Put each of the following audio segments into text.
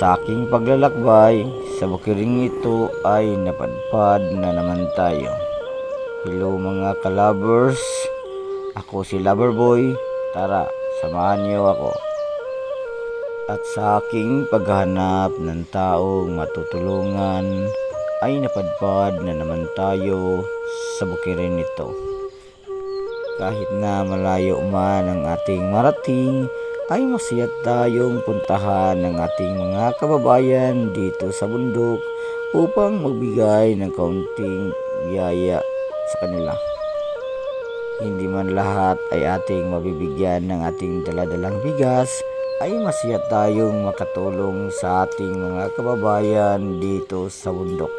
Sa aking paglalakbay, sa bukiring ito ay napadpad na naman tayo. Hello mga kalabers, ako si Loverboy, tara, samahan niyo ako. At sa aking paghahanap ng taong matutulungan, ay napadpad na naman tayo sa bukirin ito. Kahit na malayo man ang ating marating, ay masaya tayong puntahan ng ating mga kababayan dito sa bundok upang magbigay ng kaunting biyaya sa kanila. Hindi man lahat ay ating mabibigyan ng ating daladalang bigas, ay masaya tayong makatulong sa ating mga kababayan dito sa bundok.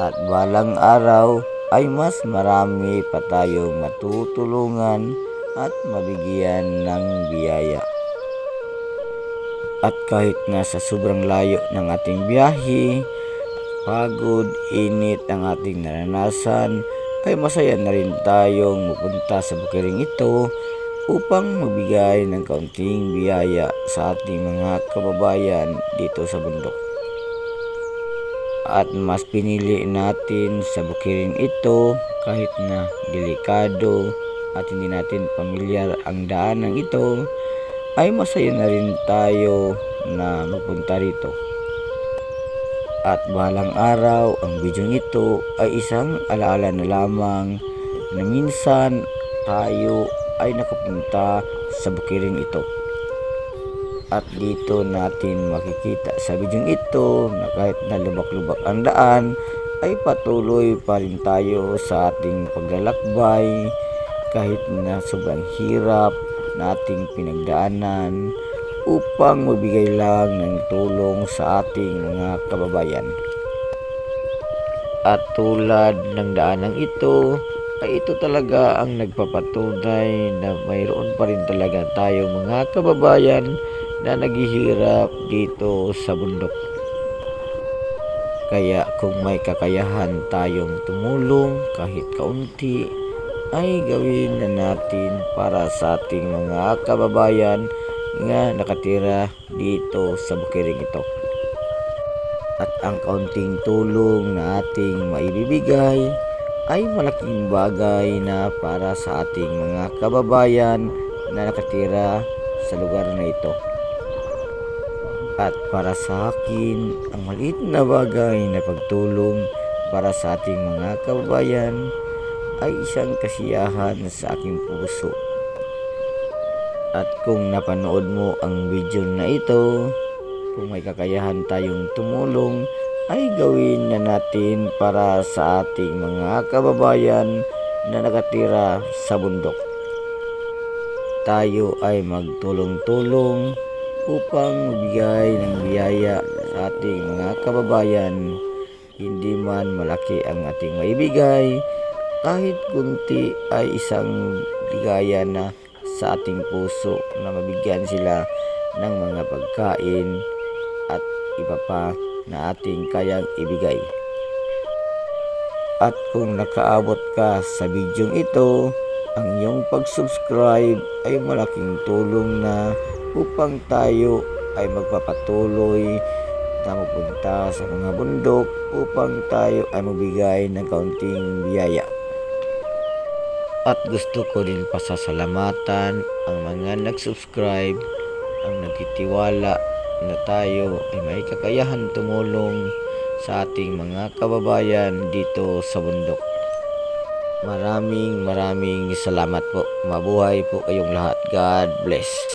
At balang araw ay mas marami pa tayong matutulungan at mabigyan ng biyaya. At kahit na sa sobrang layo ng ating biyahe, pagod, init ang ating naranasan, ay masaya na rin tayong mapunta sa bukiring ito upang magbigay ng kaunting biyaya sa ating mga kababayan dito sa bundok. At mas pinili natin sa bukirin ito kahit na delikado at hindi natin pamilyar ang daanan ito ay masaya na rin tayo na magpunta rito. At balang araw, ang video ito ay isang alaala na lamang na minsan tayo ay nakapunta sa bukirin ito. At dito natin makikita sa video ito na kahit na lubak-lubak ang daan ay patuloy pa rin tayo sa ating paglalakbay kahit na sobrang hirap na ating pinagdaanan upang magbigay lang ng tulong sa ating mga kababayan. At tulad ng daanang ito, ay ito talaga ang nagpapatunay na mayroon pa rin talaga tayong mga kababayan na naghihirap dito sa bundok. Kaya kung may kakayahan tayong tumulong kahit kaunti, ay gawin na natin para sa ating mga kababayan nga nakatira dito sa bukiring ito. At ang kaunting tulong na ating maibibigay ay malaking bagay na para sa ating mga kababayan na nakatira sa lugar na ito. At para sa akin, ang maliit na bagay na pagtulong para sa ating mga kababayan ay isang kasiyahan sa aking puso. At kung napanood mo ang video na ito, kung may kakayahan tayong tumulong, ay gawin na natin para sa ating mga kababayan na nakatira sa bundok. Tayo ay magtulong-tulong upang magbigay ng biyaya sa ating mga kababayan. Hindi man malaki ang ating maibigay, kahit kunti ay isang ligaya na sa ating puso na mabigyan sila ng mga pagkain at iba pa na ating kayang ibigay. At kung nakaabot ka sa bidyong ito, ang iyong pag-subscribe ay malaking tulong na upang tayo ay magpapatuloy na mapunta sa mga bundok upang tayo ay magbigay ng kaunting biyaya. At gusto ko din pasasalamatan ang mga nag-subscribe, ang nagtitiwala na tayo ay may kakayahan tumulong sa ating mga kababayan dito sa bundok. Maraming maraming salamat po. Mabuhay po kayong lahat. God bless.